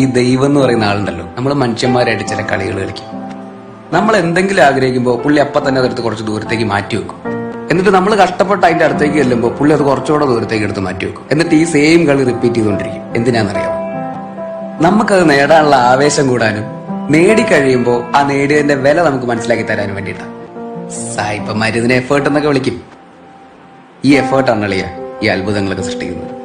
ഈ ദൈവം എന്ന് പറയുന്ന ആളുണ്ടല്ലോ. നമ്മൾ മനുഷ്യന്മാരായിട്ട് ചില കളികൾ കളിക്കും. നമ്മൾ എന്തെങ്കിലും ആഗ്രഹിക്കുമ്പോൾ പുള്ളി അപ്പം തന്നെ അതെടുത്ത് കുറച്ച് ദൂരത്തേക്ക് മാറ്റി വെക്കും. എന്നിട്ട് നമ്മൾ കഷ്ടപ്പെട്ട് അതിന്റെ അടുത്തേക്ക് ചെല്ലുമ്പോൾ പുള്ളി അത് കുറച്ചുകൂടെ ദൂരത്തേക്ക് എടുത്ത് മാറ്റി വെക്കും. എന്നിട്ട് ഈ സെയിം കളി റിപ്പീറ്റ് ചെയ്തുകൊണ്ടിരിക്കും. എന്തിനാണെന്നറിയാമോ? നമുക്കത് നേടാനുള്ള ആവേശം കൂടാനും നേടിക്കഴിയുമ്പോൾ ആ നേടിയതിന്റെ വില നമുക്ക് മനസ്സിലാക്കി തരാനും വേണ്ടിയിട്ടാണ് സായിപ്പന്മാർ ഇതിനെ എഫേർട്ട് എന്നൊക്കെ വിളിക്കും. ഈ എഫേർട്ടാണ് അളിയ ഈ അത്ഭുതങ്ങളൊക്കെ സൃഷ്ടിക്കുന്നത്.